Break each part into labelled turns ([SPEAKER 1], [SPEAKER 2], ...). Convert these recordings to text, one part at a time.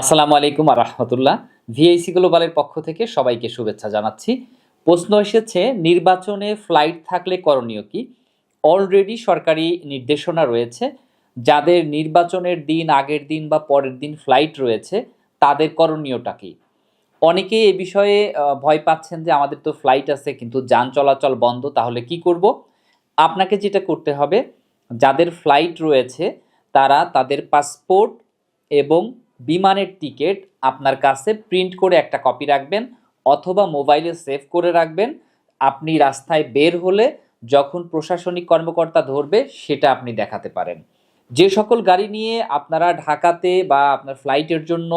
[SPEAKER 1] আসসালামু আলাইকুম রহমতুল্লাহ। ভিআইসি গ্লোবালের পক্ষ থেকে সবাইকে শুভেচ্ছা জানাচ্ছি। প্রশ্ন এসেছে, নির্বাচনে ফ্লাইট থাকলে করণীয় কি? অলরেডি সরকারি নির্দেশনা রয়েছে, যাদের নির্বাচনের দিন, আগের দিন বা পরের দিন ফ্লাইট রয়েছে, তাদের করণীয়টা কি? অনেকেই এ বিষয়ে ভয় পাচ্ছেন যে আমাদের তো ফ্লাইট আছে, কিন্তু যান চলাচল বন্ধ, তাহলে কি করব? আপনাকে যেটা করতে হবে, যাদের ফ্লাইট রয়েছে, তারা তাদের পাসপোর্ট এবং বিমানের টিকিট আপনার কাছে প্রিন্ট করে একটা কপি রাখবেন অথবা মোবাইলে সেভ করে রাখবেন। আপনি রাস্তায় বের হলে যখন প্রশাসনিক কর্মকর্তা ধরবে সেটা আপনি দেখাতে পারেন। যে সকল গাড়ি নিয়ে আপনারা ঢাকাতে বা আপনার ফ্লাইটের জন্য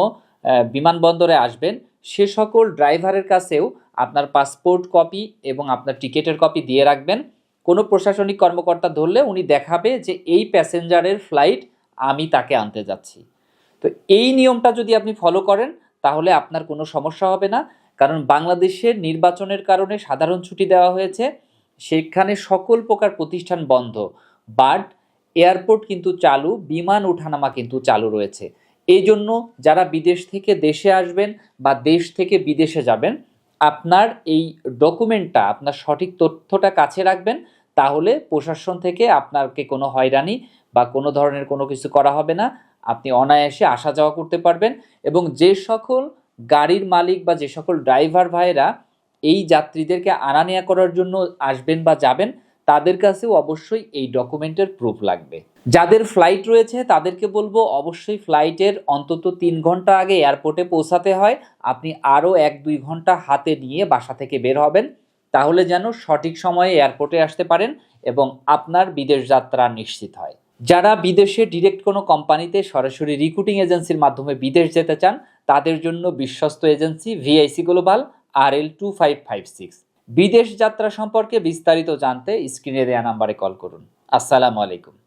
[SPEAKER 1] বিমানবন্দরে আসবেন, সে সকল ড্রাইভারের কাছেও আপনার পাসপোর্ট কপি এবং আপনার টিকিটের কপি দিয়ে রাখবেন। কোনো প্রশাসনিক কর্মকর্তা ধরলে উনি দেখাবে যে এই প্যাসেঞ্জারের ফ্লাইট আমি তাকে আনতে যাচ্ছি। তো এই নিয়মটা যদি আপনি ফলো করেন, তাহলে আপনার কোনো সমস্যা হবে না। কারণ বাংলাদেশের নির্বাচনের কারণে সাধারণ ছুটি দেওয়া হয়েছে। সেখানে সকল প্রকার প্রতিষ্ঠান বন্ধ। বাট এয়ারপোর্ট কিন্তু চালু, বিমান ওঠানামা কিন্তু চালু রয়েছে। এই জন্য যারা বিদেশ থেকে দেশে আসবেন বা দেশ থেকে বিদেশে যাবেন, আপনার এই ডকুমেন্টটা আপনার সঠিক তথ্যটা কাছে রাখবেন, তাহলে প্রশাসন থেকে আপনাকে কোনো হয়রানি বা কোনো ধরনের কোনো কিছু করা হবে না। আপনি অনায়াসে আসা যাওয়া করতে পারবেন এবং যে সকল গাড়ির মালিক বা যে সকল ড্রাইভার ভাইরা এই যাত্রীদেরকে আনা নেয়া করার জন্য আসবেন বা যাবেন, তাদের কাছেও অবশ্যই এই ডকুমেন্টের প্রুফ লাগবে। যাদের ফ্লাইট রয়েছে, তাদেরকে বলব অবশ্যই ফ্লাইটের অন্তত তিন ঘণ্টা আগে এয়ারপোর্টে পৌঁছাতে হয়। আপনি আরও এক দুই ঘণ্টা হাতে নিয়ে বাসা থেকে বের হবেন। তাহলে যেন সঠিক সময়ে এয়ারপোর্টে আসতে পারেন এবং আপনার বিদেশ যাত্রা নিশ্চিত হয়। যারা বিদেশে ডিরেক্ট কোনো কোম্পানিতে সরাসরি রিক্রুটিং এজেন্সির মাধ্যমে বিদেশ যেতে চান, তাদের জন্য বিশ্বস্ত agency VIC Global R L two five five six বিদেশ যাত্রা সম্পর্কে বিস্তারিত জানতে স্ক্রিনে দেয়া নাম্বারে কল করুন। আসসালামু আলাইকুম।